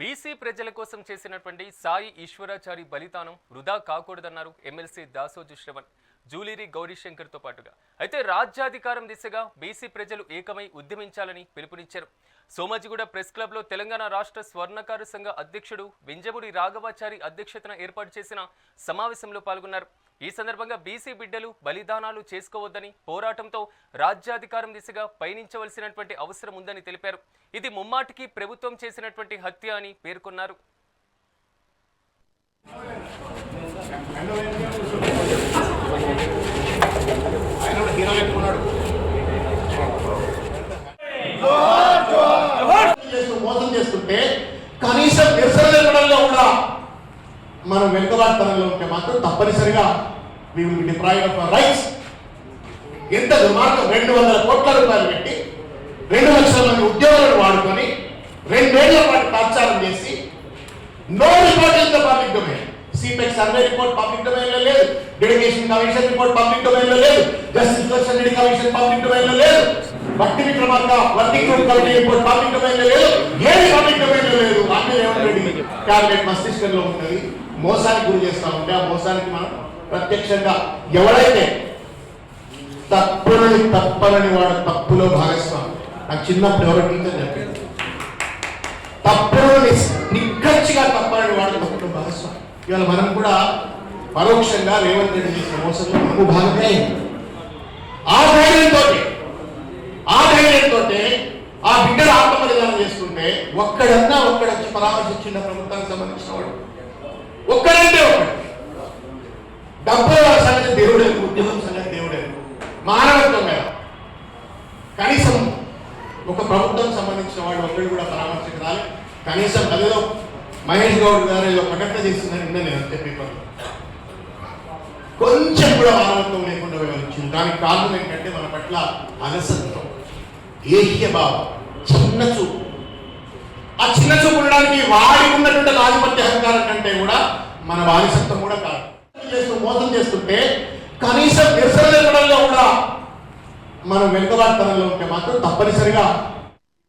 BC ప్రజల కోసం చేసినటువంటి సాయి ఈశ్వరాచారి బలిదానం వృధా కాకూడదన్నారు ఎమ్మెల్సీ దాసోజు శ్రవణ్. జూలిరి గౌరీశంకర్తో పాటుగా. అయితే రాజ్యాధికారం దిశగా బీసీ ప్రజలు ఏకమై ఉద్యమించాలని పిలుపునిచ్చారు. సోమాజిగూడ ప్రెస్ క్లబ్లో తెలంగాణ రాష్ట్ర స్వర్ణకారు సంఘ అధ్యక్షుడు వింజముడి రాఘవాచారి అధ్యక్షతన ఏర్పాటు చేసిన సమావేశంలో పాల్గొన్నారు. ఈ సందర్భంగా బీసీ బిడ్డలు బలిదానాలు చేసుకోవద్దని పోరాటంతో రాజ్యాధికారం దిశగా పయనించవలసినటువంటి అవసరం ఉందని తెలిపారు. ఇది ముమ్మాటికి ప్రభుత్వం చేసినటువంటి హత్య అని పేర్కొన్నారు. మోసం చేస్తుంటే కనీసం నిరసన తెలపడంలో కూడా మనం వెనుకబాటుతనంలో ఉంటే మాత్రం తప్పనిసరిగా we will deprive of rights ఎంత దుర్మార్గం రెండు వందల కోట్ల రూపాయలు పెట్టి రెండు లక్షల మంది ఉద్యోగులను వాడుకొని రెండేళ్ళ పాటు ప్రచారం చేసి no report in the public domain సిపెక్ survey report public డొమైన్లో లేదు. డెడికేషన్ కమిషన్ రిపోర్ట్ పబ్లిక్ డొమైన్లో లేదు. జస్టిస్ కమిషన్ పబ్లిక్ డొమైన్లో లేదు. భక్తి విక్రమార్క వర్కింగ్ కలిగి కమిటీ రిపోర్ట్ లేదు ఏది పబ్లిక్ లేదు అన్ని ఏమంటే క్యాబినెట్ మస్తిష్కంలో ఉన్నది మోసానికి గురి చేస్తా ఉంటే ఆ మోసానికి మనం ప్రత్యక్షంగా ఎవరైతే తప్పులని తప్పలని వాడు తప్పులో భాగస్వామి. నాకు చిన్నప్పుడు ఎవరో టీచర్ చెప్పింది తప్పును నిక్కచ్చిగా తప్పని వాడు తప్పులో భాగస్వామి. ఇవాళ మనం కూడా పరోక్షంగా రేవంత్ రెడ్డి చేసిన మోసంలో మనము భాగమే. ఆ ధైర్యంతో ఆ ఆ బిడ్డలు ఆత్మబలిదానం చేసుకుంటే ఒక్కడన్నా ఒక్కడ వచ్చి పరామర్శించిన ప్రభుత్వానికి సంబంధించిన వాడు. ఒక్కడంటే ఒక్కడు. డబ్బుల సంగతి దేవుడే ఉద్యమం సంగతి దేవుడే. మానవత్వం కదా కనీసం ఒక ప్రభుత్వం సంబంధించిన వాడు ఒక్కడు కూడా పరామర్శించాలి కనీసం అదేదో మహేష్ గౌడ్ గారు ఏదో ప్రకటన చేసిందని నిన్న నేను అంతే పేపర్ కొంచెం కూడా మానవత్వం లేకుండా వచ్చింది దానికి కారణం ఏంటంటే మన పట్ల అలసత్వం ఏహ్య భావం చిన్న చూపు. ఆ చిన్న చూపు ఉండడానికి వాడికి ఉన్నటువంటి ఆధిపత్య అహంకారం కంటే కూడా మన బానిసత్వం కూడా కాదు. చేస్తూ మోసం చేస్తుంటే కనీసం నిరసన కూడా మనం వెనుకబాటుతనంలో ఉంటే మాత్రం తప్పనిసరిగా